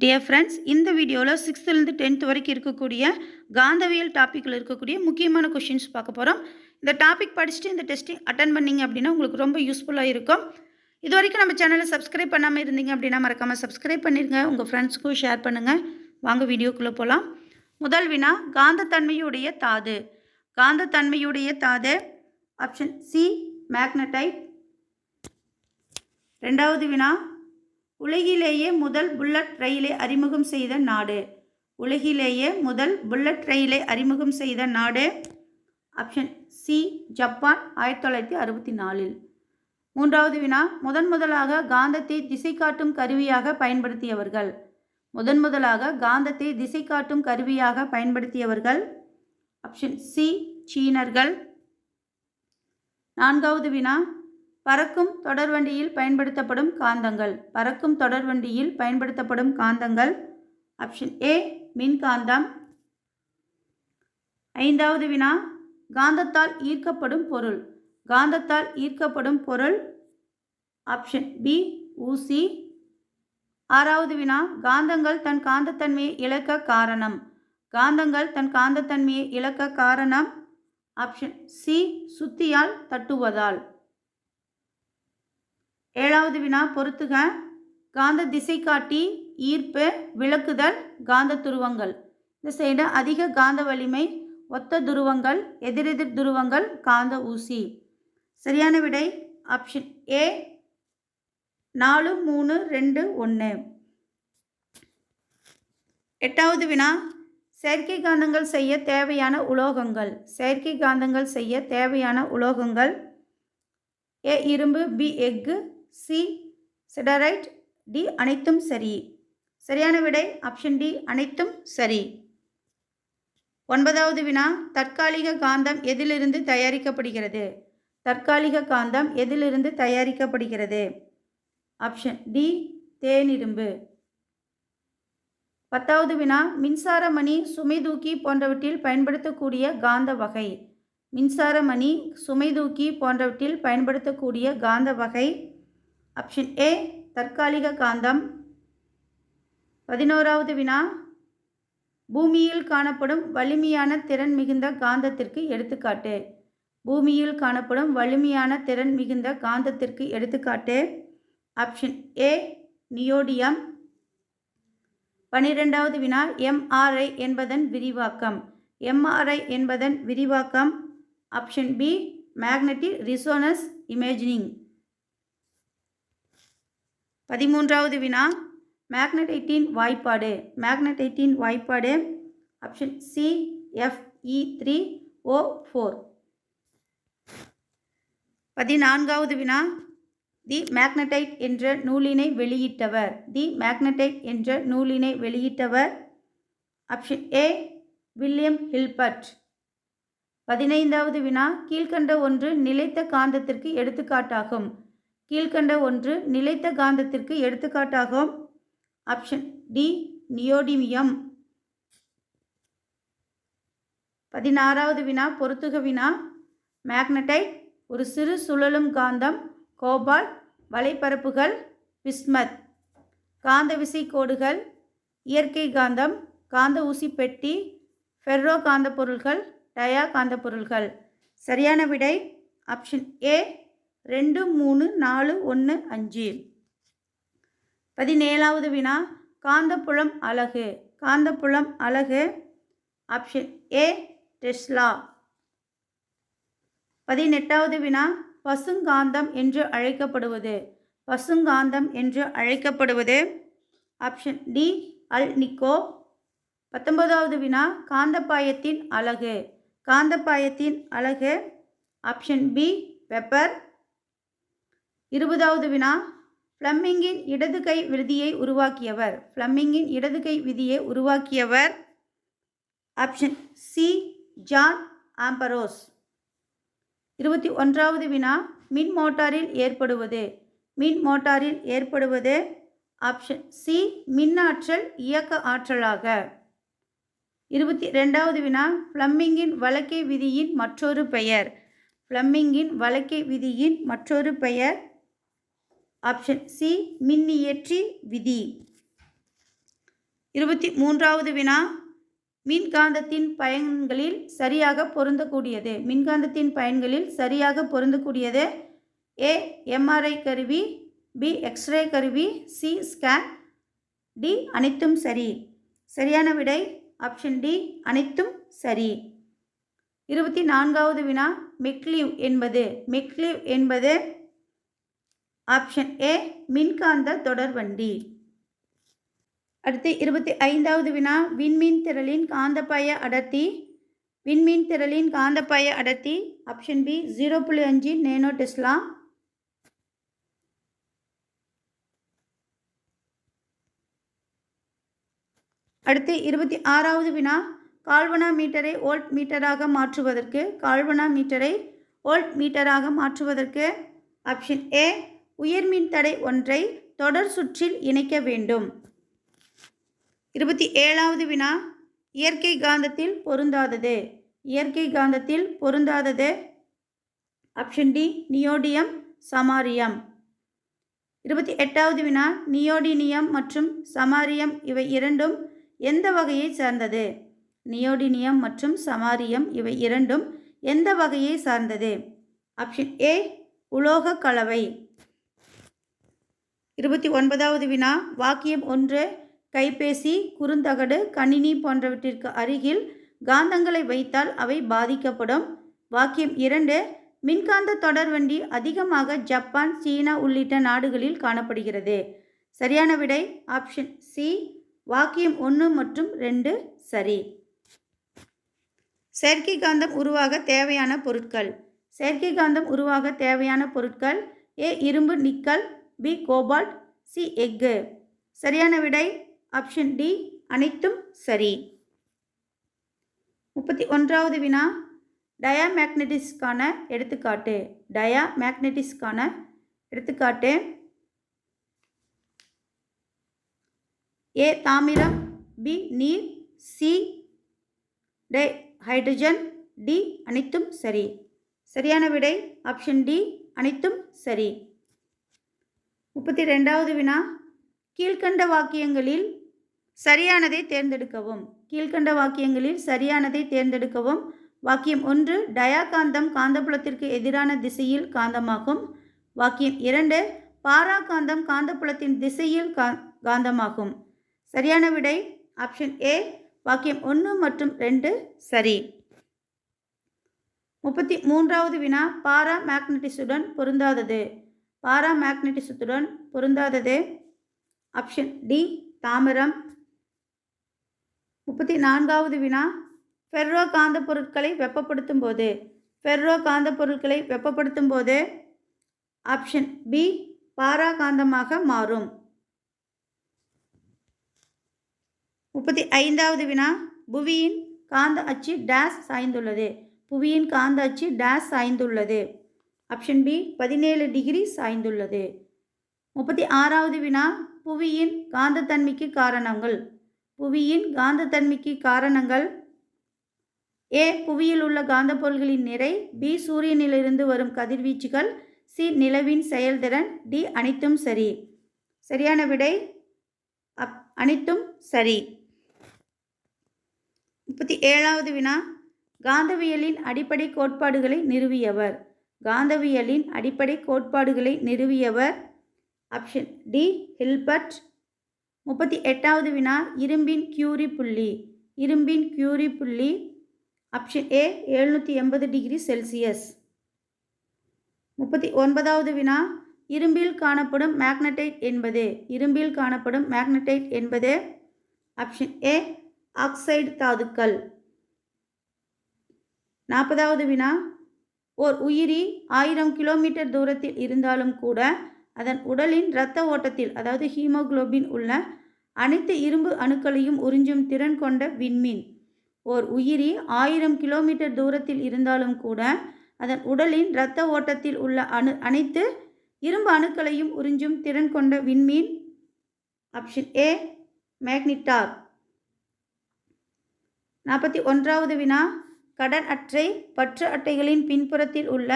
Dear friends இந்த வீடியோவில் சிக்ஸ்த்துலேருந்து டென்த் வரைக்கும் இருக்கக்கூடிய காந்தவியல் டாப்பிக்கில் இருக்கக்கூடிய முக்கியமான கொஷின்ஸ் பார்க்க போகிறோம் இந்த டாபிக் படிச்சுட்டு இந்த டெஸ்ட்டிங் அட்டன் பண்ணீங்க அப்படின்னா உங்களுக்கு ரொம்ப யூஸ்ஃபுல்லாக இருக்கும். இது வரைக்கும் நம்ம சேனலை சப்ஸ்கிரைப் பண்ணாமல் இருந்தீங்க அப்படின்னா மறக்காமல் சப்ஸ்கிரைப் பண்ணிடுங்க உங்கள் ஃப்ரெண்ட்ஸுக்கும் ஷேர் பண்ணுங்கள் வாங்க வீடியோக்குள்ளே போகலாம் முதல் வினா காந்தத்தன்மையுடைய தாது. காந்தத்தன்மையுடைய தாது ஆப்ஷன் சி மேக்னடைட் ரெண்டாவது வினா உலகிலேயே முதல் புல்லட் ரயிலை அறிமுகம் செய்த நாடு. உலகிலேயே முதல் புல்லட் ரயிலை அறிமுகம் செய்த நாடு. ஆப்ஷன் சி ஜப்பான் ஆயிரத்தி தொள்ளாயிரத்தி அறுபத்தி நாலில். மூன்றாவது வினா முதன் முதலாக காந்தத்தை திசை காட்டும் கருவியாக பயன்படுத்தியவர்கள். முதன் முதலாக காந்தத்தை திசை காட்டும் கருவியாக பயன்படுத்தியவர்கள். ஆப்ஷன் சி சீனர்கள். நான்காவது வினா பறக்கும் தொடர்வண்டியில் பயன்படுத்தப்படும் காந்தங்கள். பறக்கும் தொடர்வண்டியில் பயன்படுத்தப்படும் காந்தங்கள். ஆப்ஷன் ஏ மின்காந்தம். ஐந்தாவது வினா காந்தத்தால் ஈர்க்கப்படும் பொருள். காந்தத்தால் ஈர்க்கப்படும் பொருள். ஆப்ஷன் பி ஊசி. ஆறாவது வினா காந்தங்கள் தன் காந்தத்தன்மையை இழக்க காரணம். காந்தங்கள் தன் காந்தத்தன்மையை இழக்க காரணம். ஆப்ஷன் சி சுத்தியால் தட்டுவதால். ஏழாவது வினா பொறுத்துக. காந்த திசை காட்டி ஈர்ப்பு விளக்குதல் காந்த துருவங்கள். இந்த சைடு அதிக காந்த வலிமை ஒத்த துருவங்கள் எதிரெதிர் துருவங்கள் காந்த ஊசி. சரியான விடை ஆப்ஷன் ஏ நாலு மூணு ரெண்டு ஒன்று எட்டாவது வினா செயற்கை காந்தங்கள் செய்ய தேவையான உலோகங்கள். செயற்கை காந்தங்கள் செய்ய தேவையான உலோகங்கள். ஏ இரும்பு பி எஃகு. சி சிடரைட் டி அனைத்தும் சரி. சரியான விடை ஆப்ஷன் டி அனைத்தும் சரி. ஒன்பதாவது வினா தற்காலிக காந்தம் எதிலிருந்து தயாரிக்கப்படுகிறது? தற்காலிக காந்தம் எதிலிருந்து தயாரிக்கப்படுகிறது? ஆப்ஷன் டி தேனிரும்பு. பத்தாவது வினா மின்சார மணி சுமை தூக்கி போன்றவற்றில் பயன்படுத்தக்கூடிய காந்த வகை. மின்சார மணி சுமை தூக்கி போன்றவற்றில் பயன்படுத்தக்கூடிய காந்த வகை. ஆப்ஷன் ஏ தற்காலிக காந்தம். பதினோராவது வினா. பூமியில் காணப்படும் வலிமையான திறன் மிகுந்த காந்தத்திற்கு எடுத்துக்காட்டு. பூமியில் காணப்படும் வலிமையான திறன் மிகுந்த காந்தத்திற்கு எடுத்துக்காட்டு. Option A neodymium. பனிரெண்டாவது வினா எம்ஆர்ஐ என்பதன் விரிவாக்கம். எம்ஆர்ஐ என்பதன் விரிவாக்கம். Option B magnetic resonance imagining. பதிமூன்றாவது வினா. மேக்னடைட்டின் வாய்ப்பாடு. மேக்னடைட்டின் வாய்ப்பாடு. Option C F E three O four பதினான்காவது வினா. தி மேக்னடைட் என்ற நூலினை வெளியிட்டவர். தி மேக்னடைட் என்ற நூலினை வெளியிட்டவர். ஆப்ஷன் ஏ வில்லியம் ஹில்பர்ட் பதினைந்தாவது வினா. கீழ்கண்ட ஒன்று நிலைத்த காந்தத்திற்கு எடுத்துக்காட்டாகும். கீழ்கண்ட ஒன்று நிலைத்த காந்தத்திற்கு எடுத்துக்காட்டாகும். ஆப்ஷன் டி நியோடிமியம் பதினாறாவது வினா பொருத்துக வினா. மேக்னடைட் ஒரு சிறு சுழலும் காந்தம். கோபால் வலைப்பரப்புகள். பிஸ்மத் காந்த விசை கோடுகள். இயற்கை காந்தம் காந்த ஊசி பெட்டி. ஃபெர்ரோ காந்த பொருள்கள் டயா காந்த பொருள்கள். சரியான விடை ஆப்ஷன் ஏ ரெண்டு மூணு நாலு ஒன்று அஞ்சு. பதினேழாவது வினா காந்தப்புலம் அலகு. காந்தப்புலம் அழகு ஆப்ஷன் ஏ டெஸ்லா பதினெட்டாவது வினா பசுங்காந்தம் என்று அழைக்கப்படுவது. பசுங்காந்தம் என்று அழைக்கப்படுவது. ஆப்ஷன் டி அல் நிக்கோ பத்தொன்பதாவது வினா காந்தப்பாயத்தின் அழகு காந்தப்பாயத்தின் அழகு ஆப்ஷன் பி பெப்பர் இருபதாவது வினா. ஃப்ளம்மிங்கின் இடது கை விதியை உருவாக்கியவர். ஃப்ளம்மிங்கின் இடது கை விதியை உருவாக்கியவர். ஆப்ஷன் சி ஜான் ஆம்பரோஸ் இருபத்தி ஒன்றாவது வினா. மின் மோட்டாரில் ஏற்படுவது. மின் மோட்டாரில் ஏற்படுவது. ஆப்ஷன் சி மின்னாற்றல் இயக்க ஆற்றலாக. இருபத்தி ரெண்டாவது வினா. ஃப்ளம்மிங்கின் வழக்கை விதியின் மற்றொரு பெயர். ஃப்ளம்மிங்கின் வழக்கை விதியின் மற்றொரு பெயர். ஆப்ஷன் சி மின்னியற்றி விதி. இருபத்தி மூன்றாவது வினா மின்காந்தத்தின் பயன்களில் சரியாக பொருந்தக்கூடியது. மின்காந்தத்தின் பயன்களில் சரியாக பொருந்தக்கூடியது. ஏ எம்ஆர்ஐ கருவி பி எக்ஸ்ரே கருவி சி ஸ்கேன் டி அனைத்தும் சரி. சரியான விடை ஆப்ஷன் டி அனைத்தும் சரி. இருபத்தி நான்காவது வினா மெக்லீவ் என்பது. மெக்லீவ் என்பது ஆப்ஷன் ஏ மின்காந்த தொடர்வண்டி அடுத்து இருபத்தி ஐந்தாவது வினா விண்மீன் திரளின் காந்தப்பாய அடர்த்தி. விண்மீன் திரளின் காந்தப்பாய அடர்த்தி. ஆப்ஷன் பி ஜீரோ புள்ளி அஞ்சு நேனோ டெஸ்லா. அடுத்து இருபத்தி ஆறாவது வினா கால்வனா மீட்டரை ஓல்ட் மீட்டராக மாற்றுவதற்கு கால்வனா மீட்டரை ஓல்ட் மீட்டராக மாற்றுவதற்கு. ஆப்ஷன் ஏ உயர்மின் தடை ஒன்றை தொடர் சுற்றில் இணைக்க வேண்டும். இருபத்தி ஏழாவது வினா. இயற்கை காந்தத்தில் பொருந்தாதது. இயற்கை காந்தத்தில் பொருந்தாதது. Option D neodymium samarium. இருபத்தி எட்டாவது வினா. நியோடினியம் மற்றும் சமாரியம் இவை இரண்டும் எந்த வகையை சார்ந்தது? நியோடினியம் மற்றும் சமாரியம் இவை இரண்டும் எந்த வகையை சார்ந்தது? ஆப்ஷன் ஏ உலோக கலவை. இருபத்தி ஒன்பதாவது வினா வாக்கியம் ஒன்று கைபேசி குறுந்தகடு கணினி போன்றவற்றிற்கு அருகில் காந்தங்களை வைத்தால் அவை பாதிக்கப்படும். வாக்கியம் இரண்டு மின்காந்த தொடர்வண்டி அதிகமாக ஜப்பான் சீனா உள்ளிட்ட நாடுகளில் காணப்படுகிறது. சரியான விடை ஆப்ஷன் சி வாக்கியம் ஒன்று மற்றும் ரெண்டு சரி. செயற்கை காந்தம் உருவாக தேவையான பொருட்கள். செயற்கை காந்தம் உருவாக தேவையான பொருட்கள் ஏ இரும்பு நிக்கல் பி கோபால்ட் சி எஃகு சரியான விடை ஆப்ஷன் டி அனைத்தும் சரி. முப்பத்தி ஒன்றாவது வினா. டயா மேக்னட்டிஸ்க்கான எடுத்துக்காட்டு. டயா மேக்னட்டிஸ்க்கான எடுத்துக்காட்டு. ஏ தாமிரம். பி நீர். சி டை ஹைட்ரஜன் டி அனைத்தும் சரி. சரியான விடை ஆப்ஷன் டி அனைத்தும் சரி. முப்பத்தி ரெண்டாவது வினா. கீழ்கண்ட வாக்கியங்களில் சரியானதை தேர்ந்தெடுக்கவும். கீழ்கண்ட வாக்கியங்களில் சரியானதை தேர்ந்தெடுக்கவும். வாக்கியம் ஒன்று டயாகாந்தம் காந்தப்புலத்திற்கு எதிரான திசையில் காந்தமாகும். வாக்கியம் இரண்டு பாராகாந்தம் காந்தப்புலத்தின் திசையில் கா காந்தமாகும். சரியான விடை ஆப்ஷன் ஏ. வாக்கியம் ஒன்று மற்றும் ரெண்டு சரி. முப்பத்தி மூன்றாவது வினா பாரா மேக்னட்டிஸுடன் பொருந்தாதது. பாரா மேக்னட்டிசத்துடன் பொருந்தாதது. ஆப்ஷன் டி தாமிரம். முப்பத்தி நான்காவது வினா. ஃபெர்ரோ காந்த பொருட்களை வெப்பப்படுத்தும் போது. ஃபெர்ரோ காந்த பொருட்களை வெப்பப்படுத்தும் போது. ஆப்ஷன் பி பாரா காந்தமாக மாறும். முப்பத்தி ஐந்தாவது வினா. புவியின் காந்த அச்சு டேஸ் சாய்ந்துள்ளது. புவியின் காந்த அச்சு டேஸ் சாய்ந்துள்ளது. ஆப்ஷன் பி பதினேழு டிகிரி சாய்ந்துள்ளது. முப்பத்தி ஆறாவது வினா புவியின் காந்தத்தன்மைக்கு காரணங்கள். புவியின் காந்தத்தன்மைக்கு காரணங்கள். ஏ புவியில் உள்ள காந்தப்பொருள்களின் நிறை. பி சூரியனிலிருந்து வரும் கதிர்வீச்சுகள். சி நிலவின் செயல்திறன். டி அனைத்தும் சரி. சரியான விடை? அப் அனைத்தும் சரி. முப்பத்தி ஏழாவது வினா காந்தவியலின் அடிப்படை கோட்பாடுகளை நிறுவியவர். காந்தவியலின் அடிப்படை கோட்பாடுகளை நிறுவியவர் ஆப்ஷன் டி ஹில்பர்ட். முப்பத்தி எட்டாவது வினா இரும்பின் கியூரி புள்ளி. இரும்பின் கியூரி புள்ளி. ஆப்ஷன் ஏ எழுநூற்றி எண்பது டிகிரி செல்சியஸ். முப்பத்தி ஒன்பதாவது வினா இரும்பில் காணப்படும் மேக்னடைட் என்பது. இரும்பில் காணப்படும் மேக்னடைட் என்பது. ஆப்ஷன் ஏ ஆக்சைடு தாதுக்கள். நாற்பதாவது வினா ஓர் உயிரி ஆயிரம் கிலோமீட்டர் தூரத்தில் இருந்தாலும் கூட அதன் உடலின் இரத்த ஓட்டத்தில் அதாவது ஹீமோகுளோபின் உள்ள அனைத்து இரும்பு அணுக்களையும் உறிஞ்சும் திறன் கொண்ட விண்மீன். ஓர் உயிரி ஆயிரம் கிலோமீட்டர் தூரத்தில் இருந்தாலும் கூட அதன் உடலின் இரத்த ஓட்டத்தில் உள்ள அணு அனைத்து இரும்பு அணுக்களையும் உறிஞ்சும் திறன் கொண்ட விண்மீன். ஆப்ஷன் ஏ மேக்னிட்டார் நாற்பத்தி ஒன்றாவது வினா. கடன் அட்டை பற்று அட்டைகளின் பின்புறத்தில் உள்ள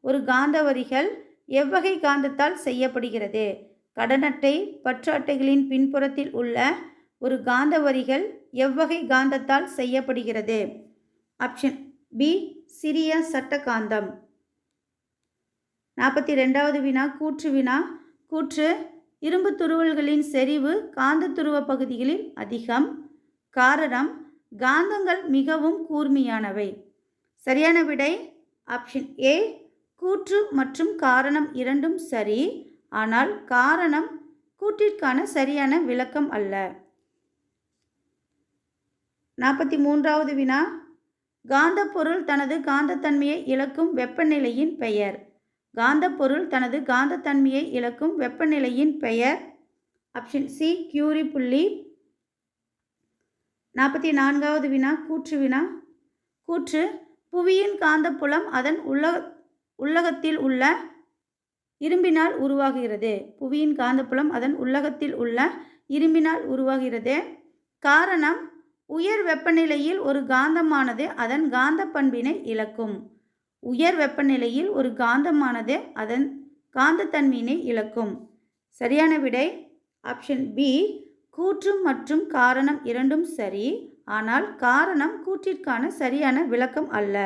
ஒரு காந்த வரிகள் எவ்வகை காந்தத்தால் செய்யப்படுகிறது. கடன் அட்டை பற்று அட்டைகளின் பின்புறத்தில் உள்ள ஒரு காந்த வரிகள் எவ்வகை காந்தத்தால் செய்யப்படுகிறது. ஆப்ஷன் பி சிறிய சட்ட காந்தம் நாற்பத்தி ரெண்டாவது வினா கூற்று வினா. கூற்று இரும்பு துருவல்களின் செறிவு காந்த துருவ பகுதிகளில் அதிகம். காரணம் காந்தங்கள் மிகவும் கூர்மையானவை. சரியான விடை? Option A. கூற்று மற்றும் காரணம் இரண்டும் சரி. ஆனால் காரணம் கூற்றிற்கான சரியான விளக்கம் அல்ல. நாற்பத்தி மூன்றாவது வினா காந்தப்பொருள் தனது காந்தத்தன்மையை இழக்கும் வெப்பநிலையின் பெயர். காந்தப்பொருள் தனது காந்தத்தன்மையை இழக்கும் வெப்பநிலையின் பெயர். Option C. கியூரி புள்ளி. நாற்பத்தி நான்காவது வினா கூற்று வினா. கூற்று புவியின் காந்தப்புலம் அதன் உள்ள உள்ளகத்தில் உள்ள இரும்பினால் உருவாகிறது. புவியின் காந்தப்புலம் அதன் உள்ளகத்தில் உள்ள இரும்பினால் உருவாகிறது. காரணம் உயர் வெப்பநிலையில் ஒரு காந்தமானது அதன் காந்த பண்பினை இழக்கும். உயர் வெப்பநிலையில் ஒரு காந்தமானது அதன் காந்தத்தன்மையினை இழக்கும். சரியான விடை ஆப்ஷன் பி கூற்று மற்றும் காரணம் இரண்டும் சரி ஆனால் காரணம் கூற்றிற்கான சரியான விளக்கம் அல்ல.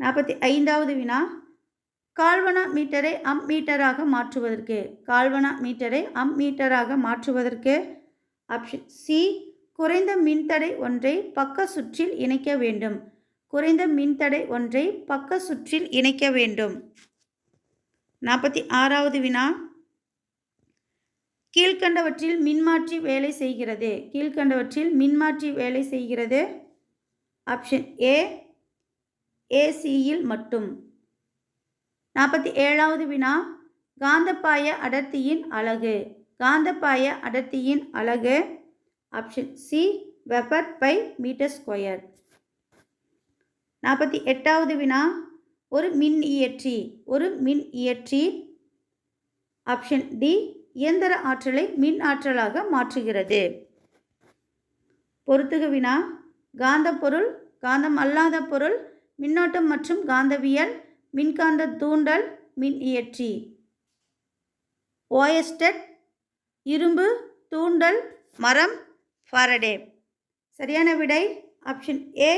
நாற்பத்தி ஐந்தாவது வினா. கால்வனா மீட்டரை அம் மீட்டராக மாற்றுவதற்கு. கால்வனா மீட்டரை அம் மீட்டராக மாற்றுவதற்கு. Option C. குறைந்த மின்தடை ஒன்றை பக்க சுற்றில் இணைக்க வேண்டும். குறைந்த மின்தடை ஒன்றை பக்க சுற்றில் இணைக்க வேண்டும். நாற்பத்தி ஆறாவது வினா. கீழ்கண்டவற்றில் மின்மாற்றி வேலை செய்கிறது. கீழ்கண்டவற்றில் மின்மாற்றி வேலை செய்கிறது. ஆப்ஷன் ஏ ஏசியில் மட்டும். நாற்பத்தி ஏழாவது வினா. காந்தப்பாய அடர்த்தியின் அழகு காந்தப்பாய அடர்த்தியின் அழகு option C weber by metre square நாற்பத்தி எட்டாவது வினா. ஒரு மின் இயற்றி ஒரு மின் இயற்றி ஆப்ஷன் டி இயந்திர ஆற்றலை மின் ஆற்றலாக மாற்றுகிறது. பொறுத்துக வினா. காந்த பொருள் காந்தம் அல்லாத பொருள் மின்னோட்டம் மற்றும் காந்தவியல் மின்காந்த தூண்டல் மின் இயற்றி. ஓயஸ்டட் இரும்பு தூண்டல் மரம் ஃபாரடே. சரியான விடை ஆப்ஷன் ஏ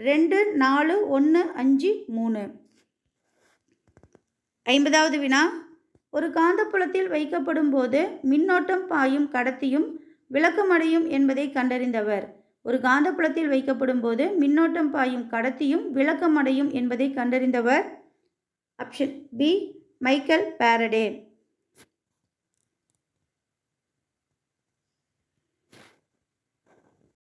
ரெண்டு நாலு ஒன்று அஞ்சு மூணு. ஐம்பதாவது வினா. ஒரு காந்தப்புலத்தில் வைக்கப்படும் போது மின்னோட்டம் பாயும் கடத்தியும் விளக்கமடையும் என்பதை கண்டறிந்தவர். ஒரு காந்தப்புலத்தில் வைக்கப்படும் போது மின்னோட்டம் பாயும் கடத்தியும் விளக்கமடையும் என்பதை கண்டறிந்தவர். Option B Michael Faraday